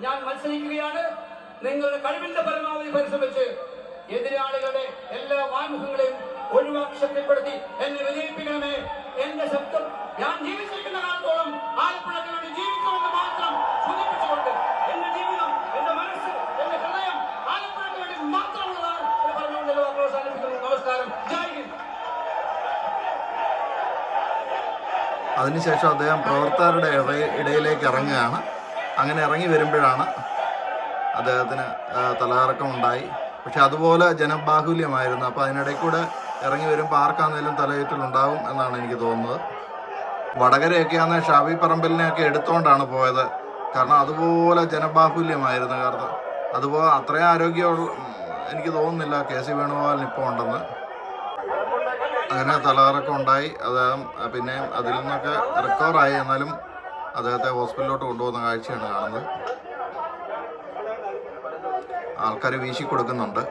ഞാൻ മത്സരിക്കുകയാണ്. നിങ്ങളുടെ കഴിവിന്റെ പരമാവധി പരിശ്രമിച്ച് എതിരാളികളുടെ എല്ലാ വാൻമുഖങ്ങളെയും ഒഴിവാക്കി ശക്തിപ്പെടുത്തി എന്നെ വിജയിപ്പിക്കണമേ. എന്റെ ശബ്ദം ഞാൻ ജീവിച്ചിരിക്കുന്ന കാലത്തോളം ആലപ്പുഴ ജീവിക്കുമെന്ന് മാത്രം സൂചിപ്പിച്ചുകൊണ്ട് എന്റെ ജീവിതം എന്റെ മനസ്സ് എന്റെ ഹൃദയം ആലപ്പുഴയ്ക്ക് വേണ്ടി മാത്രമുള്ളതാണ് എന്ന് പറഞ്ഞുകൊണ്ട് അവസാനിപ്പിക്കുന്നു. നമസ്കാരം. ജയ് ഹിന്ദ്. അതിനുശേഷം അദ്ദേഹം പ്രവർത്തകരുടെ ഇടയിലേക്ക് ഇറങ്ങുകയാണ്. അങ്ങനെ ഇറങ്ങി വരുമ്പോഴാണ് അദ്ദേഹത്തിന് തലകറക്കമുണ്ടായി. പക്ഷെ അതുപോലെ ജനബാഹുല്യമായിരുന്നു. അപ്പോൾ അതിനിടയിൽ കൂടെ ഇറങ്ങി വരുമ്പോൾ ആർക്കാന്നേലും തലയേറ്റിലുണ്ടാവും എന്നാണ് എനിക്ക് തോന്നുന്നത്. വടകരയൊക്കെയാണ് ഷാബി പറമ്പലിനെയൊക്കെ എടുത്തുകൊണ്ടാണ് പോയത്. കാരണം അതുപോലെ ജനബാഹുല്യമായിരുന്നു. കാരണം അതുപോലെ അത്രയും ആരോഗ്യമുള്ള എനിക്ക് തോന്നുന്നില്ല കെ സി വേണുഗോപാലിന് ഇപ്പോൾ ഉണ്ടെന്ന്. അങ്ങനെ തലകറക്കം ഉണ്ടായി അദ്ദേഹം പിന്നെ അതിൽ നിന്നൊക്കെ റിക്കവറായി എന്നാലും അദ്ദേഹത്തെ ഹോസ്പിറ്റലിലോട്ട് കൊണ്ടുപോകുന്ന കാഴ്ചയാണ് കാണുന്നത്. ആൾക്കാർ വീശി കൊടുക്കുന്നുണ്ട്